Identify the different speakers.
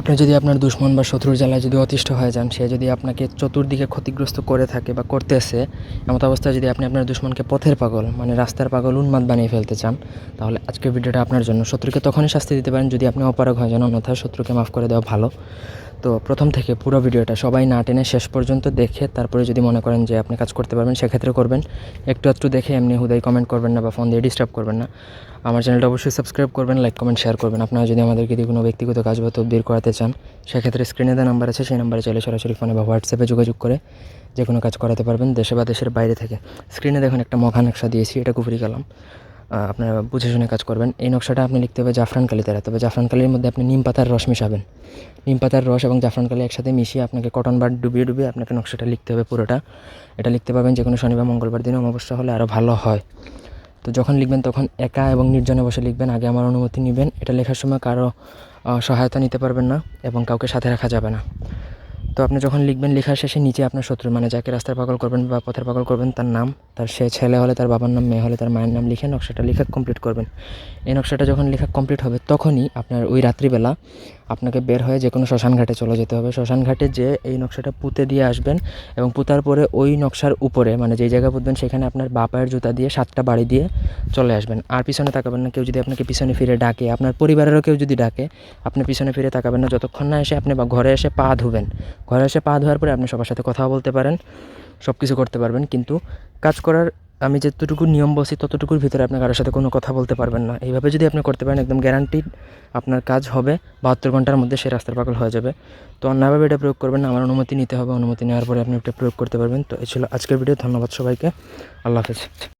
Speaker 1: আপনি যদি আপনার দুশ্মন বা শত্রুর জ্বালায় যদি অতিষ্ঠ হয়ে যান, সে যদি আপনাকে চতুর্দিকে ক্ষতিগ্রস্ত করে থাকে বা করতেছে, এমত অবস্থায় যদি আপনি আপনার দুশ্মনকে পথের পাগল মানে রাস্তার পাগল উন্মাদ বানিয়ে ফেলতে চান, তাহলে আজকের ভিডিওটা আপনার জন্য। শত্রুকে তখনই শাস্তি দিতে পারেন যদি আপনি অপারগ হয়ে যান অন্যথায় শত্রুকে মাফ করে দেওয়া ভালো। তো প্রথম থেকে পুরো ভিডিওটা সবাই না টেনে শেষ পর্যন্ত দেখে তারপরে যদি মনে করেন যে আপনি কাজ করতে পারবেন, সেক্ষেত্রে করবেন। একটু একটু দেখে এমনি হুদাই কমেন্ট করবেন না বা ফোন দিয়ে ডিস্টার্ব করবেন না। আমার চ্যানেলটা অবশ্যই সাবস্ক্রাইব করবেন লাইক কমেন্ট শেয়ার করবেন। আপনারা যদি আমাদেরকে দিয়ে কোনো ব্যক্তিগত কাজ বা তদবির করাতে চান, সেক্ষেত্রে স্ক্রিনে দেওয়া নাম্বার আছে, সেই নাম্বারে চাইলে সরাসরি ফোনে বা হোয়াটসঅ্যাপে যোগাযোগ করে যে কোনো কাজ করাতে পারবেন দেশে বা দেশের বাইরে থেকে। স্ক্রিনে দেখুন একটা মখা নকশা দিয়েছি, এটা কুফরি কালাম। আপনারা বুঝে শুনে কাজ করবেন। এই নকশাটা আপনি লিখতে হবে জাফরান কালি দ্বারা তবে জাফরান কালির মধ্যে আপনি নিম পাতার রস মিশাবেন। নিম পাতার রস এবং জাফরান কালি একসাথে মিশিয়ে আপনাকে কটন বার ডুবিয়ে ডুবিয়ে আপনাকে নকশাটা লিখতে হবে পুরোটা। এটা লিখতে পারবেন যে কোনো শনিবার, মঙ্গলবার দিনে অমাবস্যা হলে আরও ভালো হয়। তো যখন লিখবেন তখন একা এবং নির্জনে বসে লিখবেন। আগে আমার অনুমতি নেবেন। এটা লেখার সময় কারও সহায়তা নিতে পারবেন না এবং কাউকে সাথে রাখা যাবে না। তো আপনি যখন লিখবেন, লেখার শেষে নিচে আপনার শত্রু মানে যাকে রাস্তার পাগল করবেন বা পথের পাগল করবেন, তার নাম, তার সে ছেলে হলে, তার বাবার নাম, মেয়ে হলে, তার মায়ের নাম লিখে নকশাটা লেখা কমপ্লিট করবেন। এই নকশাটা যখন লেখা কমপ্লিট হবে, তখনই আপনার ওই রাত্রিবেলা আপনাকে বের হয়ে যে কোনো শ্মশান ঘাটে চলে যেতে হবে। শ্মশান ঘাটে যে এই নকশাটা পুঁতে দিয়ে আসবেন এবং পুতার পরে ওই নকশার উপরে মানে যেই জায়গায় পুঁতবেন সেখানে আপনার বা পায়ের জুতা দিয়ে সাতটা বাড়ি দিয়ে চলে আসবেন। আর পিছনে তাকাবেন না, কেউ যদি আপনাকে পিছনে ফিরে ডাকে, আপনার পরিবারেরও কেউ যদি ডাকে, আপনি পিছনে ফিরে তাকাবেন না। যতক্ষণ না এসে আপনি বা ঘরে এসে পা ধুবেন, ঘরে এসে পা ধোয়ার পরে আপনি সবার সাথে কথা বলতে পারেন সব কিছু করতে পারবেন। কিন্তু কাজ করার আমি যতটুকু নিয়ম বসি ততটুকুর ভিতরে আপনি কারোর সাথে কোনো কথা বলতে পারবেন না। এইভাবে যদি আপনি করতে পারেন, একদম গ্যারান্টিড আপনার কাজ হবে, বাহাত্তর ঘণ্টার মধ্যে সে রাস্তার পাগল হয়ে যাবে। তো অন্যভাবে এটা প্রয়োগ করবেন আমার অনুমতি নিতে হবে, অনুমতি নেওয়ার পরে আপনি এটা প্রয়োগ করতে পারবেন। তো এই ছিল আজকের ভিডিও, ধন্যবাদ সবাইকে, আল্লাহ হাফেজ।